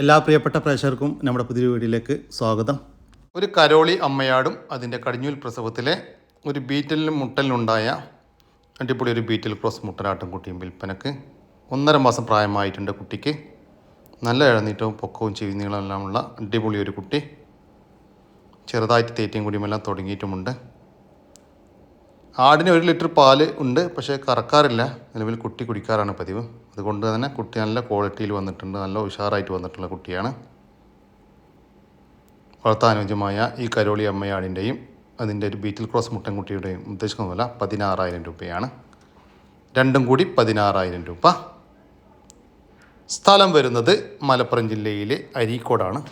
എല്ലാ പ്രിയപ്പെട്ട പ്രേക്ഷകർക്കും നമ്മുടെ പുതിയ വീഡിയോയിലേക്ക് സ്വാഗതം. ഒരു കരോളി അമ്മയാടും അതിന്റെ കടിഞ്ഞൂൽ പ്രസവത്തിലെ ഒരു ബീറ്റലിനും മുട്ടലിനുണ്ടായ അടിപൊളി ഒരു ബീറ്റൽ ക്രോസ് മുട്ടനാട്ടും കുട്ടിയും വിൽപ്പനക്ക് ഒന്നര മാസം പ്രായമായിട്ടുണ്ട് കുട്ടിക്ക്. നല്ല ഇഴനീട്ടവും പൊക്കവും ചെവിനീളമെല്ലാമുള്ള അടിപൊളി ഒരു കുട്ടി. ചെറുതായിട്ട് തേറ്റയും കുടിയുമെല്ലാം തുടങ്ങിയിട്ടുമുണ്ട്. ആടിന് ഒരു ലിറ്റർ പാൽ ഉണ്ട് പക്ഷേ കറക്കാറില്ല. നിലവിൽ കുട്ടി കുടിക്കാറാണ് പതിവ്. അതുകൊണ്ട് തന്നെ കുട്ടി നല്ല ക്വാളിറ്റിയിൽ വന്നിട്ടുണ്ട് നല്ല ഉഷാറായിട്ട് വന്നിട്ടുള്ള കുട്ടിയാണ്. വളർത്താനുയോജ്യമായ ഈ കരോളി അമ്മയാടിന്റെയും അതിന്റെ ഒരു ബീറ്റിൽ ക്രോസ് മുട്ടൻകുട്ടിയുടെയും ഉദ്ദേശിക്കുന്ന വില പതിനാറായിരം രൂപയാണ്. രണ്ടും കൂടി പതിനാറായിരം രൂപ. സ്ഥലം വരുന്നത് മലപ്പുറം ജില്ലയിലെ അരീക്കോടാണ്.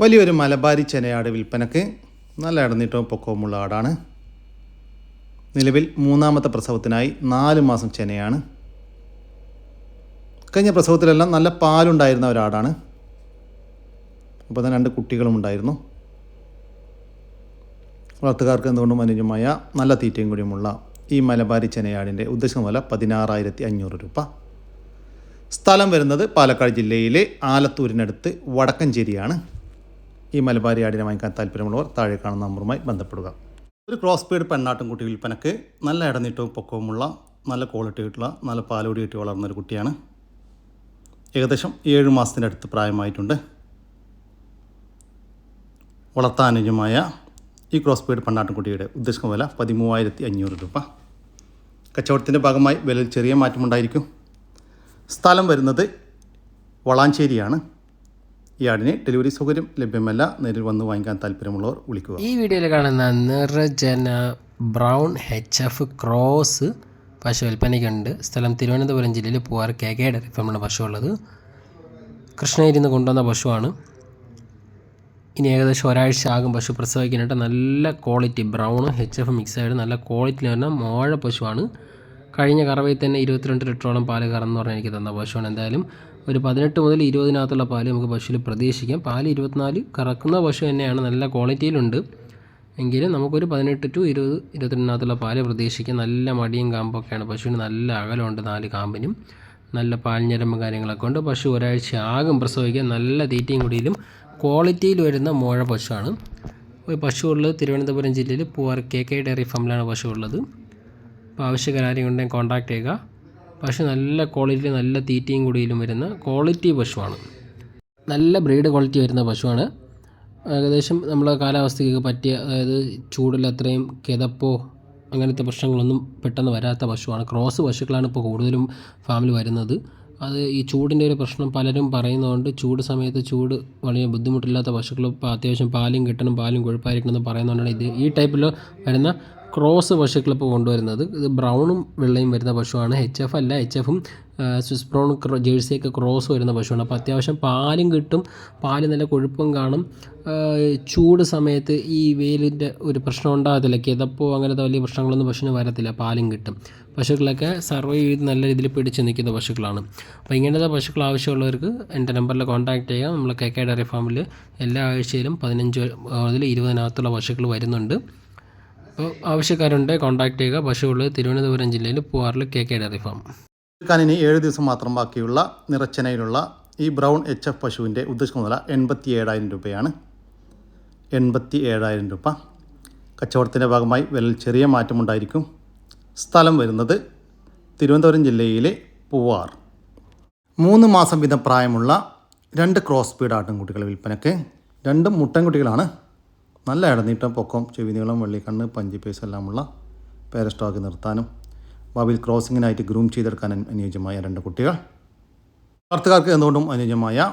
വലിയൊരു മലബാരി ചെനയാട് വിൽപ്പനക്ക് നല്ല ഇടനീട്ടവും പൊക്കവുമുള്ള ആടാണ്. നിലവിൽ മൂന്നാമത്തെ പ്രസവത്തിനായി നാല് മാസം ചെനയാണ്. കഴിഞ്ഞ പ്രസവത്തിലെല്ലാം നല്ല പാലുണ്ടായിരുന്ന ഒരാടാണ്. അപ്പോൾ തന്നെ രണ്ട് കുട്ടികളും ഉണ്ടായിരുന്നു. വളർത്തുകാർക്ക് എന്തുകൊണ്ടും അനുയോജ്യമായ നല്ല തീറ്റയും കൂടിയുമുള്ള ഈ മലബാരി ചെനയാടിന്റെ ഉദ്ദേശം വില പതിനാറായിരത്തി അഞ്ഞൂറ് രൂപ. സ്ഥലം വരുന്നത് പാലക്കാട് ജില്ലയിലെ ആലത്തൂരിനടുത്ത് വടക്കഞ്ചേരിയാണ്. ഈ മലബാരി ആടിനെ വാങ്ങിക്കാൻ താല്പര്യമുള്ളവർ താഴെ കാണുന്ന നമ്പറുമായി ബന്ധപ്പെടുക. ഒരു ക്രോസ് പീഡ് പെണ്ണാട്ടും കുട്ടി വിൽപ്പനക്ക് നല്ല ഇടനീട്ടവും പൊക്കവുമുള്ള നല്ല ക്വാളിറ്റി ആയിട്ടുള്ള നല്ല പാലോടി കിട്ടി വളർന്ന ഒരു കുട്ടിയാണ്. ഏകദേശം ഏഴ് മാസത്തിന്റെ അടുത്ത് പ്രായമായിട്ടുണ്ട്. വളർത്താൻ അനുജമായ ഈ ക്രോസ് ബീഡ് പെണ്ണാട്ടുംകുട്ടിയുടെ ഉദ്ദേശിക്കുന്ന വില പതിമൂവായിരത്തി അഞ്ഞൂറ് രൂപ. കച്ചവടത്തിന്റെ ഭാഗമായി വിലയിൽ ചെറിയ മാറ്റമുണ്ടായിരിക്കും. സ്ഥലം വരുന്നത് വളാഞ്ചേരിയാണ്. ഈ ആടിന് ഡെലിവറി സൗകര്യം ലഭ്യമല്ല. നേരിൽ വന്ന് വാങ്ങിക്കാൻ താല്പര്യമുള്ളവർ വിളിക്കുക. ഈ വീഡിയോയിൽ കാണുന്ന നിർജന ബ്രൗൺ എച്ച് എഫ് ക്രോസ് പശു വിൽപ്പനയ്ക്കുണ്ട് സ്ഥലം തിരുവനന്തപുരം ജില്ലയിൽ പൂവാർ കെ കെ ഫാമാണ് പശു ഉള്ളത് കൃഷ്ണഗിരിയിൽ നിന്ന് കൊണ്ടുവന്ന പശുവാണ്. ഇനി ഏകദേശം ഒരാഴ്ച ആകും പശു പ്രസവിക്കാനായിട്ട്. നല്ല quality brown H F mix ആയിട്ട് നല്ല ക്വാളിറ്റിയിൽ വരുന്ന മോഴ പശുവാണ്. കഴിഞ്ഞ കറവയിൽ തന്നെ ഇരുപത്തിരണ്ട് ലിറ്ററോളം പാൽ കറന്ന് പറഞ്ഞാൽ എനിക്ക് തന്ന പശുവാണ്. എന്തായാലും ഒരു പതിനെട്ട് മുതൽ ഇരുപതിനകത്തുള്ള പാൽ നമുക്ക് പശുവിൽ പ്രതീക്ഷിക്കാം. പാൽ ഇരുപത്തിനാല് കറക്കുന്ന പശു തന്നെയാണ്. നല്ല ക്വാളിറ്റിയിലുണ്ട്. എങ്കിലും നമുക്കൊരു പതിനെട്ട് ടു ഇരുപത് ഇരുപത്തിരണ്ടിനകത്തുള്ള പാൽ പ്രതീക്ഷിക്കാം. നല്ല മടിയും കാമ്പൊക്കെയാണ്. പശുവിന് നല്ല അകലമുണ്ട് നാല് കാമ്പിനും. നല്ല പാൽഞ്ഞരമ്പും കാര്യങ്ങളൊക്കെ ഉണ്ട്. പശു ഒരാഴ്ച ആകും പ്രസവിക്കാൻ. നല്ല തീറ്റയും കുടിയിലും ക്വാളിറ്റിയിൽ വരുന്ന മോഴ പശുവാണ്. പശു ഉള്ളത് തിരുവനന്തപുരം ജില്ലയിൽ പൂവാർ കെ കെ ഡയറി ഫാമിലാണ് പശു ഉള്ളത്. അപ്പോൾ ആവശ്യക്കാരും ഉണ്ടെങ്കിൽ കോൺടാക്ട് ചെയ്യുക. പശു നല്ല ക്വാളിറ്റി നല്ല തീറ്റയും കൂടിയിലും വരുന്ന ക്വാളിറ്റി പശുവാണ്. നല്ല ബ്രീഡ് ക്വാളിറ്റി വരുന്ന പശുവാണ്. ഏകദേശം നമ്മളെ കാലാവസ്ഥയ്ക്ക് പറ്റിയ അതായത് ചൂടിൽ അത്രയും കിതപ്പോ അങ്ങനത്തെ പ്രശ്നങ്ങളൊന്നും പെട്ടെന്ന് വരാത്ത പശുവാണ്. ക്രോസ് പശുക്കളാണ് ഇപ്പോൾ കൂടുതലും ഫാമിൽ വരുന്നത്. അത് ഈ ചൂടിന്റെ ഒരു പ്രശ്നം പലരും പറയുന്നതുകൊണ്ട് ചൂട് സമയത്ത് ചൂട് വളരെ ബുദ്ധിമുട്ടില്ലാത്ത പശുക്കൾ അത്യാവശ്യം പാലും കിട്ടണം പാലും കൊഴുപ്പായിരിക്കണം എന്ന് പറയുന്നതുകൊണ്ടാണ് ഇത് ഈ ടൈപ്പിൽ വരുന്ന ക്രോസ് പശുക്കൾ ഇപ്പോൾ കൊണ്ടുവരുന്നത്. ഇത് ബ്രൗണും വെള്ളയും വരുന്ന പശുവാണ്. എച്ച് എഫ് അല്ല എച്ച് എഫും സ്വിസ് ബ്രൗൺ ജേഴ്സിയൊക്കെ ക്രോസ് വരുന്ന പശുവാണ്. അപ്പോൾ അത്യാവശ്യം പാലും കിട്ടും. പാൽ നല്ല കൊഴുപ്പും കാണും. ചൂട് സമയത്ത് ഈ വെയിലിന്റെ ഒരു പ്രശ്നം ഉണ്ടാകത്തില്ല. കിതപ്പോ അങ്ങനത്തെ വലിയ പ്രശ്നങ്ങളൊന്നും പശുവിന് വരത്തില്ല. പാലും കിട്ടും. പശുക്കളൊക്കെ സർവൈവ് ചെയ്ത് നല്ല രീതിയിൽ പിടിച്ച് നിൽക്കുന്ന പശുക്കളാണ്. അപ്പോൾ ഇങ്ങനത്തെ പശുക്കൾ ആവശ്യമുള്ളവർക്ക് എന്റെ നമ്പറിൽ കോൺടാക്ട് ചെയ്യാം. നമ്മൾ കെ കെ ഡയറി ഫാമിൽ എല്ലാ ആഴ്ചയിലും പതിനഞ്ച് മുതൽ ഇരുപതിനകത്തുള്ള പശുക്കൾ വരുന്നുണ്ട്. അപ്പോൾ ആവശ്യക്കാരുണ്ട് കോൺടാക്ട് ചെയ്യുക. പശുവുള്ളത് തിരുവനന്തപുരം ജില്ലയിൽ പൂവാറിൽ കെ കെ ഡയറി ഫാം. ഇനി ഏഴ് ദിവസം മാത്രം ബാക്കിയുള്ള നിറച്ചനയിലുള്ള ഈ ബ്രൗൺ എച്ച് എഫ് പശുവിന്റെ ഉദ്ദേശിക്കുന്ന വില എൺപത്തി ഏഴായിരം രൂപയാണ്. എൺപത്തി ഏഴായിരം രൂപ. കച്ചവടത്തിന്റെ ഭാഗമായി വിലയിൽ ചെറിയ മാറ്റമുണ്ടായിരിക്കും സ്ഥലം വരുന്നത് തിരുവനന്തപുരം ജില്ലയിലെ പൂവാർ. മൂന്ന് മാസം വീതം പ്രായമുള്ള രണ്ട് ക്രോസ് സ്പീഡ് ആട്ടിൻകുട്ടികൾ വിൽപ്പനയ്ക്ക്. രണ്ട് മുട്ടൻകുട്ടികളാണ് നല്ല ഇടനീട്ടം പൊക്കം ചെവിനീളം വെള്ളിക്കണ്ണ് പഞ്ചിപ്പേസ് എല്ലാമുള്ള പേരസ്റ്റോക്ക് നിർത്താനും ഭാവിയിൽ ക്രോസിങ്ങിനായിട്ട് ഗ്രൂം ചെയ്തെടുക്കാൻ അനുയോജ്യമായ രണ്ട് കുട്ടികൾ. വളർത്തുകാർക്ക് എന്തുകൊണ്ടും അനുയോജ്യമായ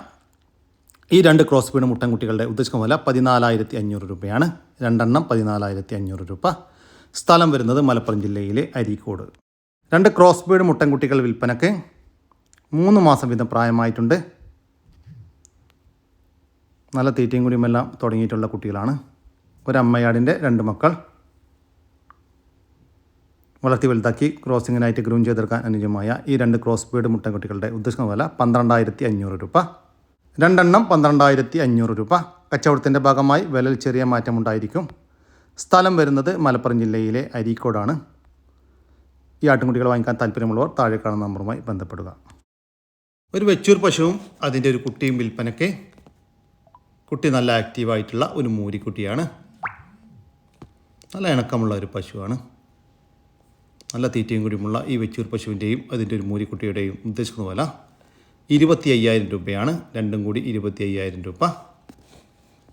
ഈ രണ്ട് ക്രോസ് ബീഡ് മുട്ടൻകുട്ടികളുടെ ഉദ്ദേശിക്കുന്ന വില പതിനാലായിരത്തി അഞ്ഞൂറ് രൂപയാണ്. രണ്ടെണ്ണം പതിനാലായിരത്തി അഞ്ഞൂറ് രൂപ. സ്ഥലം വരുന്നത് മലപ്പുറം ജില്ലയിലെ അരീക്കോട്. രണ്ട് ക്രോസ് ബീഡ് മുട്ടൻകുട്ടികൾ വിൽപ്പനയ്ക്ക് മൂന്ന് മാസം വീതം പ്രായമായിട്ടുണ്ട്. നല്ല തീറ്റയും കുടിയുമെല്ലാം തുടങ്ങിയിട്ടുള്ള കുട്ടികളാണ്. ഒരമ്മയാടിന്റെ രണ്ട് മക്കൾ. വളർത്തി വലുതാക്കി ക്രോസിങ്ങിനായിട്ട് ഗ്രൂം ചെയ്തെടുക്കാൻ അനുയോജ്യമായ ഈ രണ്ട് ക്രോസ് ബീഡ് മുട്ടൻകുട്ടികളുടെ ഉദ്ദേശിക്കുന്ന വില പന്ത്രണ്ടായിരത്തി അഞ്ഞൂറ് രൂപ. രണ്ടെണ്ണം പന്ത്രണ്ടായിരത്തി അഞ്ഞൂറ് രൂപ. കച്ചവടത്തിന്റെ ഭാഗമായി വിലയിൽ ചെറിയ മാറ്റമുണ്ടായിരിക്കും സ്ഥലം വരുന്നത് മലപ്പുറം ജില്ലയിലെ അരീക്കോടാണ്. ഈ ആട്ടിൻകുട്ടികൾ വാങ്ങിക്കാൻ താല്പര്യമുള്ളവർ താഴെ കാണുന്ന നമ്പറുമായി ബന്ധപ്പെടുക. ഒരു വെച്ചൂർ പശുവും അതിന്റെ ഒരു കുട്ടിയും വിൽപ്പനയ്ക്ക്. കുട്ടി നല്ല ആക്റ്റീവായിട്ടുള്ള ഒരു മൂരിക്കുട്ടിയാണ്. നല്ല ഇണക്കമുള്ള ഒരു പശുവാണ്. നല്ല തീറ്റയും കൂടിയുമുള്ള ഈ വെച്ചൂർ പശുവിന്റെയും അതിന്റെ ഒരു മൂരിക്കുട്ടിയുടെയും ഉദ്ദേശിക്കുന്ന പോലെ ഇരുപത്തി അയ്യായിരം രൂപയാണ്. രണ്ടും കൂടി ഇരുപത്തി അയ്യായിരം രൂപ.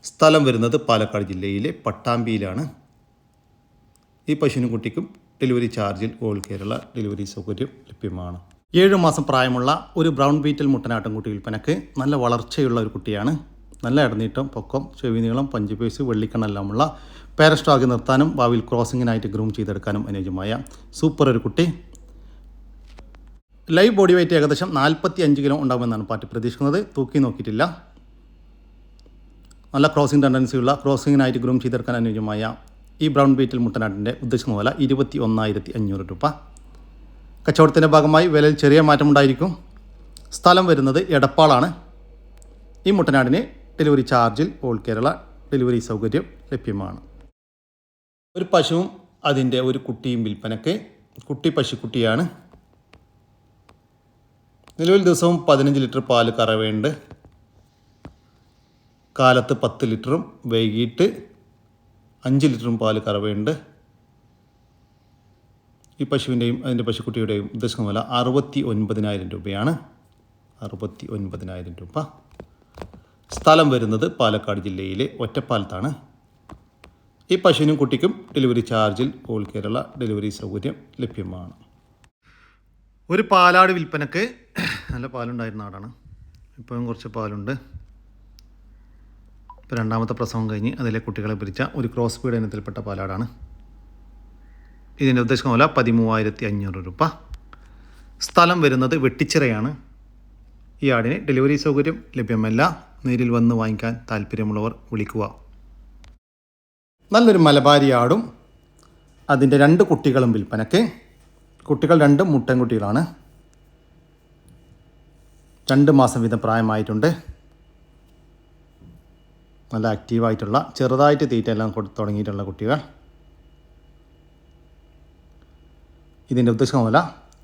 സ്ഥലം വരുന്നത് പാലക്കാട് ജില്ലയിലെ പട്ടാമ്പിയിലാണ്. ഈ പശുവിനും കുട്ടിക്കും ഡെലിവറി ചാർജിൽ ഓൾ കേരള ഡെലിവറി സൗകര്യം ലഭ്യമാണ്. ഏഴ് മാസം പ്രായമുള്ള ഒരു ബ്രൗൺ ബീറ്റൽ മുട്ടനാട്ടൻകുട്ടി വിൽപ്പനക്ക് നല്ല വളർച്ചയുള്ള ഒരു കുട്ടിയാണ്. നല്ല ഇടനീട്ടം പൊക്കം ചെവി നീളം പഞ്ചുപേസ് വെള്ളിക്കണ്ണെല്ലാമുള്ള പാരസ്റ്റോക്കി നിർത്താനും ഭാവിയിൽ ക്രോസിങ്ങിനായിട്ട് ഗ്രൂം ചെയ്തെടുക്കാനും അനുയോജ്യമായ സൂപ്പർ ഒരു കുട്ടി. ലൈവ് ബോഡി വെയിറ്റ് ഏകദേശം നാൽപ്പത്തി അഞ്ച് കിലോ ഉണ്ടാകുമെന്നാണ് പാർട്ടി പ്രതീക്ഷിക്കുന്നത്. തൂക്കി നോക്കിയിട്ടില്ല. നല്ല ക്രോസിംഗ് ടെൻഡൻസിയുള്ള ക്രോസിങ്ങിനായിട്ട് ഗ്രൂം ചെയ്തെടുക്കാൻ അനുയോജ്യമായ ഈ ബ്രൗൺ ബീറ്റിൽ മുട്ടനാട്ടിന്റെ ഉദ്ദേശിക്കുന്ന പോലെ ഇരുപത്തി ഒന്നായിരത്തി അഞ്ഞൂറ് രൂപ. കച്ചവടത്തിന്റെ ഭാഗമായി വിലയിൽ ചെറിയ മാറ്റമുണ്ടായിരിക്കും. സ്ഥലം വരുന്നത് എടപ്പാളാണ്. ഈ മുട്ടനാടിന് ഡെലിവറി ചാർജിൽ ഓൾ കേരള ഡെലിവറി സൗകര്യം ലഭ്യമാണ്. ഒരു പശുവും അതിന്റെ ഒരു കുട്ടിയും വിൽപ്പനയ്ക്ക് കുട്ടി പശുക്കുട്ടിയാണ് നിലവിൽ ദിവസവും പതിനഞ്ച് ലിറ്റർ പാൽ കറവേണ്ട്. കാലത്ത് പത്ത് ലിറ്ററും വൈകിട്ട് അഞ്ച് ലിറ്ററും പാൽ കറവേണ്ട്. ഈ പശുവിന്റെയും അതിന്റെ പശുക്കുട്ടിയുടെയും ഉദ്ദേശിക്കുന്ന വില അറുപത്തി ഒൻപതിനായിരം രൂപയാണ്. അറുപത്തി ഒൻപതിനായിരം രൂപ. സ്ഥലം വരുന്നത് പാലക്കാട് ജില്ലയിലെ ഒറ്റപ്പാലത്താണ്. ഈ പശുവിനും കുട്ടിക്കും ഡെലിവറി ചാർജിൽ ഓൾ കേരള ഡെലിവറി സൗകര്യം ലഭ്യമാണ്. ഒരു പാലാട് വിൽപ്പനക്ക് നല്ല പാലുണ്ടായിരുന്ന ആടാണ്. ഇപ്പോഴും കുറച്ച് പാലുണ്ട്. ഇപ്പോൾ രണ്ടാമത്തെ പ്രസവം കഴിഞ്ഞ് അതിലെ കുട്ടികളെ പിരിച്ച ഒരു ക്രോസ് ബീഡ് ഇനത്തിൽപ്പെട്ട പാലാടാണ്. ഇതിന്റെ ഉദ്ദേശം പോലെ പതിമൂവായിരത്തി അഞ്ഞൂറ് രൂപ. സ്ഥലം വരുന്നത് വെട്ടിച്ചിറയാണ്. ഈ ആടിന് ഡെലിവറി സൗകര്യം ലഭ്യമല്ല. നേരിൽ വന്ന് വാങ്ങിക്കാൻ താല്പര്യമുള്ളവർ വിളിക്കുക. നല്ലൊരു മലബാരി ആടും അതിന്റെ രണ്ട് കുട്ടികളും വിൽപ്പനയ്ക്ക്. കുട്ടികൾ രണ്ടും മുട്ടൻകുട്ടികളാണ്. രണ്ട് മാസം വീതം പ്രായമായിട്ടുണ്ട്. നല്ല ആക്റ്റീവായിട്ടുള്ള ചെറുതായിട്ട് തീറ്റയെല്ലാം കൊടു തുടങ്ങിയിട്ടുള്ള കുട്ടികൾ. ഇതിന്റെ ഉദ്ദേശം വില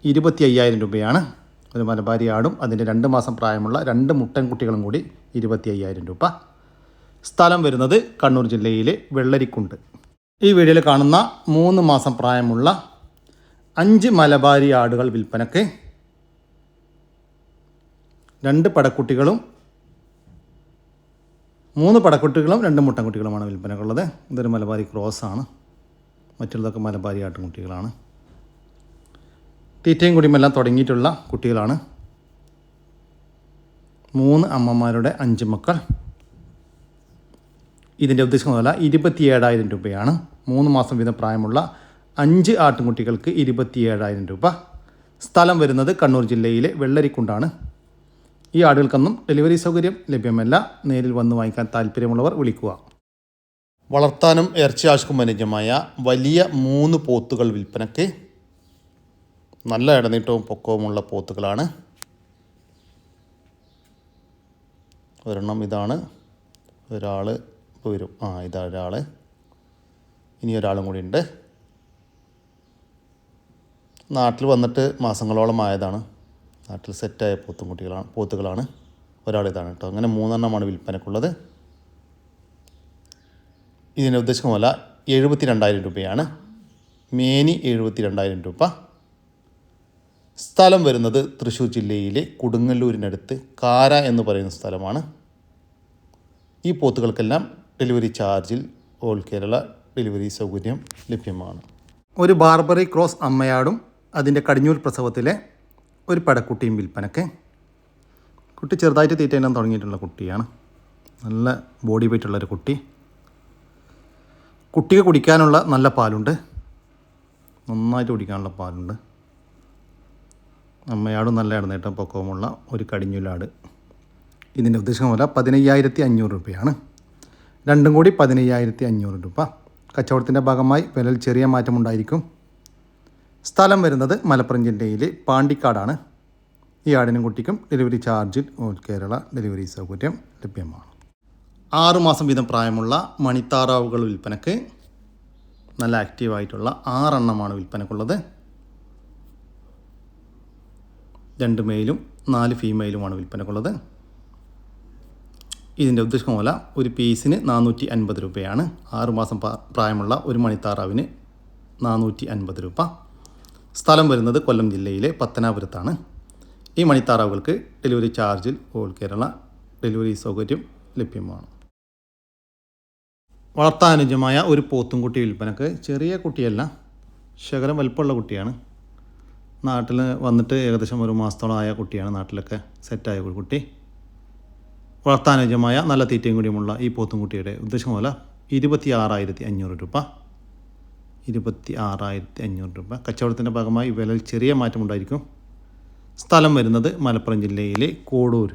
ഇരുപത്തി അയ്യായിരം രൂപയാണ്. ഒരു മലബാരി ആടും അതിന്റെ രണ്ട് മാസം പ്രായമുള്ള രണ്ട് മുട്ടൻ കുട്ടികളും കൂടി ഇരുപത്തി അയ്യായിരം രൂപ. സ്ഥലം വരുന്നത് കണ്ണൂർ ജില്ലയിലെ വെള്ളരിക്കുണ്ട്. ഈ വീഡിയോയിൽ കാണുന്ന മൂന്ന് മാസം പ്രായമുള്ള അഞ്ച് മലബാരി ആടുകൾ വിൽപ്പനക്ക് രണ്ട് പടക്കുട്ടികളും മൂന്ന് പടക്കുട്ടികളും രണ്ട് മുട്ടൻ മുട്ടൻകുട്ടികളുമാണ് വിൽപ്പനക്കുള്ളത്. ഇതൊരു മലബാരി ക്രോസ് ആണ് മറ്റുള്ളതൊക്കെ മലബാരി ആട്ടുംകുട്ടികളാണ്. തീറ്റയും കുടിയുമെല്ലാം തുടങ്ങിയിട്ടുള്ള കുട്ടികളാണ്. മൂന്ന് അമ്മമാരുടെ അഞ്ച് മക്കൾ. ഇതിന്റെ ഉദ്ദേശം വില ഇരുപത്തി ഏഴായിരം രൂപയാണ്. മൂന്ന് മാസം വീതം പ്രായമുള്ള അഞ്ച് ആട്ടുംകുട്ടികൾക്ക് ഇരുപത്തി ഏഴായിരം രൂപ. സ്ഥലം വരുന്നത് കണ്ണൂർ ജില്ലയിലെ വെള്ളരിക്കുണ്ടാണ്. ഈ ആടുകൾക്കൊന്നും ഡെലിവറി സൗകര്യം ലഭ്യമല്ല. നേരിൽ വന്ന് വാങ്ങിക്കാൻ താല്പര്യമുള്ളവർ വിളിക്കുക. വളർത്താനും ഇറച്ചി ആവശ്യക്കും അനുജമായ വലിയ മൂന്ന് പോത്തുകൾ വിൽപ്പനയ്ക്ക് നല്ല ഇടനീട്ടവും പൊക്കവുമുള്ള പോത്തുകളാണ്. ഒരെണ്ണം ഇതാണ്. ഒരാൾ വരും. ആ ഇതാ ഒരാൾ ഇനി ഒരാളും കൂടി ഉണ്ട്. നാട്ടിൽ വന്നിട്ട് മാസങ്ങളോളം ആയതാണ്. നാട്ടിൽ സെറ്റായ പോത്തും കുട്ടികളാണ് പോത്തുകളാണ്. ഒരാൾ ഇതാണ് കേട്ടോ. അങ്ങനെ മൂന്നെണ്ണമാണ് വിൽപ്പനക്കുള്ളത്. ഇതിന്റെ ഉദ്ദേശിക്കുന്ന വില എഴുപത്തി രണ്ടായിരം രൂപയാണ്. മേനി എഴുപത്തി രണ്ടായിരം രൂപ. സ്ഥലം വരുന്നത് തൃശ്ശൂർ ജില്ലയിലെ കൊടുങ്ങല്ലൂരിനടുത്ത് കാര എന്ന് പറയുന്ന സ്ഥലമാണ്. ഈ പോത്തുകൾക്കെല്ലാം ഡെലിവറി ചാർജിൽ ഓൾ കേരള ഡെലിവറി സൗകര്യം ലഭ്യമാണ്. ഒരു ബാർബറി ക്രോസ് അമ്മയാടും അതിന്റെ കടിഞ്ഞൂർ പ്രസവത്തിലെ ഒരു പടക്കുട്ടിയും വിൽപ്പനക്ക്. കുട്ടി ചെറുതായിട്ട് തീറ്റ എല്ലാം തുടങ്ങിയിട്ടുള്ള കുട്ടിയാണ്. നല്ല ബോഡി വെയിറ്റ് ഉള്ളൊരു കുട്ടി. കുട്ടിക്ക് കുടിക്കാനുള്ള നല്ല പാലുണ്ട്. നന്നായിട്ട് കുടിക്കാനുള്ള പാലുണ്ട്. അമ്മയാടും നല്ല നേട്ടം പൊക്കവുമുള്ള ഒരു കടിഞ്ഞുലാട്. ഇതിന്റെ ഉദ്ദേശം പോലെ പതിനയ്യായിരത്തി അഞ്ഞൂറ് രൂപയാണ്. രണ്ടും കൂടി പതിനയ്യായിരത്തി അഞ്ഞൂറ് രൂപ. കച്ചവടത്തിന്റെ ഭാഗമായി വിലയിൽ ചെറിയ മാറ്റമുണ്ടായിരിക്കും സ്ഥലം വരുന്നത് മലപ്പുറം ജില്ലയിലെ പാണ്ടിക്കാടാണ്. ഈ ആടിനും കുട്ടിക്കും ഡെലിവറി ചാർജിൽ കേരള ഡെലിവറി സൗകര്യം ലഭ്യമാണ്. ആറുമാസം വീതം പ്രായമുള്ള മണിത്താറാവുകൾ വിൽപ്പനക്ക് നല്ല ആക്റ്റീവായിട്ടുള്ള ആറെണ്ണമാണ് വിൽപ്പനക്കുള്ളത്. രണ്ട് മെയിലും നാല് ഫീമെയിലുമാണ് വിൽപ്പനക്കുള്ളത്. ഇതിന്റെ ഉദ്ദേശം വില ഒരു പീസിന് നാനൂറ്റി അൻപത് രൂപയാണ്. ആറുമാസം പ്രായമുള്ള ഒരു മണിത്താറാവിന് നാനൂറ്റി അൻപത് രൂപ. സ്ഥലം വരുന്നത് കൊല്ലം ജില്ലയിലെ പത്തനാപുരത്താണ്. ഈ മണിത്താറാവുകൾക്ക് ഡെലിവറി ചാർജിൽ ഓൾ കേരള ഡെലിവറി സൗകര്യം ലഭ്യമാണ്. വളർത്താനുജമായ ഒരു പോത്തുംകുട്ടി വിൽപ്പനക്ക് ചെറിയ കുട്ടിയല്ല ശകലം വലുപ്പമുള്ള കുട്ടിയാണ്. നാട്ടിൽ വന്നിട്ട് ഏകദേശം ഒരു മാസത്തോളം ആയ കുട്ടിയാണ് നാട്ടിലൊക്കെ സെറ്റായ ഒരു കുട്ടി. വളർത്താനുജമായ നല്ല തീറ്റയും കൂടിയുമുള്ള ഈ പോത്തുംകുട്ടിയുടെ ഉദ്ദേശം പോലെ ഇരുപത്തി ആറായിരത്തി അഞ്ഞൂറ് രൂപ. ഇരുപത്തി ആറായിരത്തി അഞ്ഞൂറ് രൂപ. കച്ചവടത്തിന്റെ ഭാഗമായി വിലയിൽ ചെറിയ മാറ്റമുണ്ടായിരിക്കും സ്ഥലം വരുന്നത് മലപ്പുറം ജില്ലയിലെ കോടൂർ.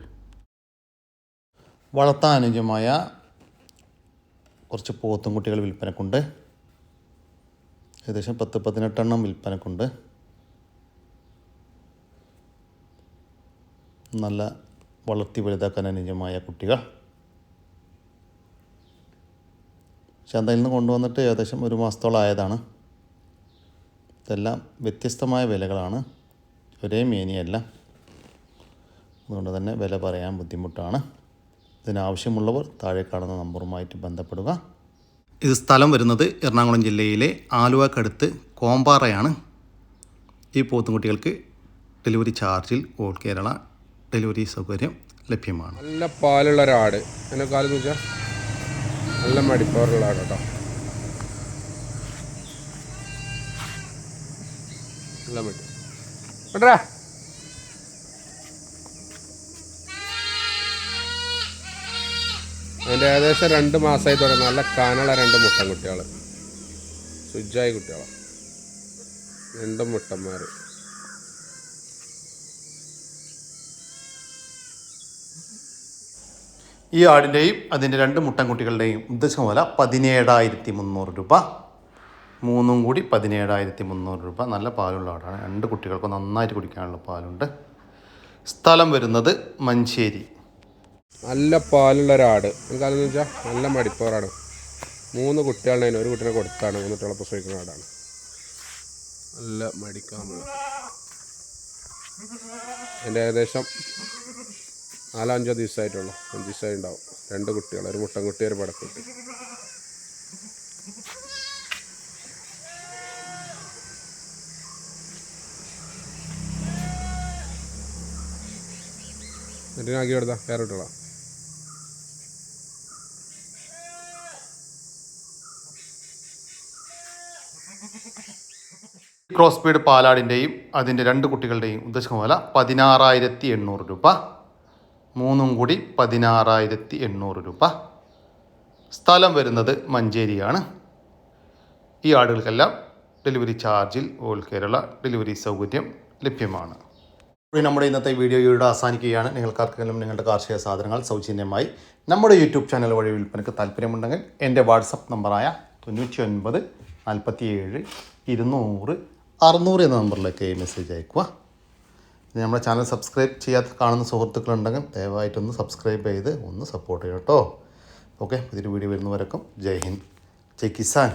വളർത്താനുജമായ കുറച്ച് പോത്തും കുട്ടികൾ വിൽപ്പനക്കുണ്ട്. ഏകദേശം പത്ത് പതിനെട്ടെണ്ണം വിൽപ്പനക്കുണ്ട്. നല്ല വളർത്തി വലുതാക്കാൻ അനുയോജ്യമായ കുട്ടികൾ. ചന്തയിൽ നിന്ന് കൊണ്ടുവന്നിട്ട് ഏകദേശം ഒരു മാസത്തോളം ആയതാണ്. ഇതെല്ലാം വ്യത്യസ്തമായ വിലകളാണ്. ഒരേ മേനിയല്ല. അതുകൊണ്ട് തന്നെ വില പറയാൻ ബുദ്ധിമുട്ടാണ്. ഇതിനാവശ്യമുള്ളവർ താഴെ കാണുന്ന നമ്പറുമായിട്ട് ബന്ധപ്പെടുക. ഇത് സ്ഥലം വരുന്നത് എറണാകുളം ജില്ലയിലെ ആലുവക്കടുത്ത് കോമ്പാറയാണ്. ഈ പോത്തുംകുട്ടികൾക്ക് ഡെലിവറി ചാർജിൽ ഓൾ കേരള ഡെലിവറി സൗകര്യം ലഭ്യമാണ്. നല്ല പാലുള്ള ഒരാട്. എന്നെ കാലം വെച്ചാൽ നല്ല മടിപ്പാറുള്ള ആട് കേട്ടോ നല്ല മടി. അതിന്റെ ഏകദേശം രണ്ട് മാസമായി തുടങ്ങി. നല്ല കാനുള്ള രണ്ട് മുട്ടൻ കുട്ടികൾ സുജായി കുട്ടികളാണ് രണ്ട് മുട്ടന്മാർ ഈ ആടിന്റെയും അതിന്റെ രണ്ട് മുട്ടൻകുട്ടികളുടെയും ഉദ്ദേശം വില പതിനേഴായിരത്തി മുന്നൂറ് രൂപ. മൂന്നും കൂടി പതിനേഴായിരത്തി മുന്നൂറ് രൂപ. നല്ല പാലുള്ള ആടാണ്. രണ്ട് കുട്ടികൾക്ക് നന്നായിട്ട് കുടിക്കാനുള്ള പാലുണ്ട്. സ്ഥലം വരുന്നത് മഞ്ചേരി. നല്ല പാലുള്ള ഒരാട് എന്താണെന്ന് വെച്ചാൽ നല്ല മടിപ്പോറാണ് മൂന്ന് കുട്ടികളുടെ ഒരു കുട്ടീനെ കൊടുത്താണ് മൂന്ന് കുട്ടികളെ പ്രസവിക്കുന്ന ആടാണ്. നല്ല മടിക്കാമുള്ള എന്റെ ഏകദേശം നാലോ അഞ്ചോ ദിവസമായിട്ടുള്ളൂ. അഞ്ച് ദിവസമായി ഉണ്ടാവും. രണ്ട് കുട്ടികൾ ഒരു മുട്ടൻകുട്ടി ഒരു പടക്കുട്ടി. എന്നിട്ട് കൊടുത്താ വേറെ കുട്ടികളാ? ക്രോസ് സ്പീഡ് പാലാടിന്റെയും അതിന്റെ രണ്ട് കുട്ടികളുടെയും ഉദ്ദേശം പോലെ പതിനാറായിരത്തി എണ്ണൂറ് രൂപ. മൂന്നും കൂടി പതിനാറായിരത്തി എണ്ണൂറ് രൂപ. സ്ഥലം വരുന്നത് മഞ്ചേരിയാണ്. ഈ ആടുകൾക്കെല്ലാം ഡെലിവറി ചാർജിൽ ഓൾ കേരള ഡെലിവറി സൗകര്യം ലഭ്യമാണ്. നമ്മുടെ ഇന്നത്തെ വീഡിയോ ഇവിടെ അവസാനിക്കുകയാണ്. നിങ്ങൾക്കാർക്കെങ്കിലും നിങ്ങളുടെ കാർഷിക സാധനങ്ങൾ സൗജന്യമായി നമ്മുടെ യൂട്യൂബ് ചാനൽ വഴി വിൽപ്പനയ്ക്ക് താല്പര്യമുണ്ടെങ്കിൽ എന്റെ വാട്സപ്പ് നമ്പറായ തൊണ്ണൂറ്റി ഒൻപത് നാൽപ്പത്തി ഏഴ് ഇരുന്നൂറ് അറുന്നൂറ് എന്ന നമ്പറിലേക്ക് മെസ്സേജ് അയക്കുക നമ്മുടെ ചാനൽ സബ്സ്ക്രൈബ് ചെയ്യാത്ത കാണുന്ന സുഹൃത്തുക്കളുണ്ടെങ്കിൽ ദയവായിട്ടൊന്ന് സബ്സ്ക്രൈബ് ചെയ്ത് ഒന്ന് സപ്പോർട്ട് ചെയ്യണം കേട്ടോ. ഓക്കെ പുതിയൊരു വീഡിയോ വരുന്നവരൊക്കെ ജയ് ഹിന്ദ്. ജയ് കിസാൻ.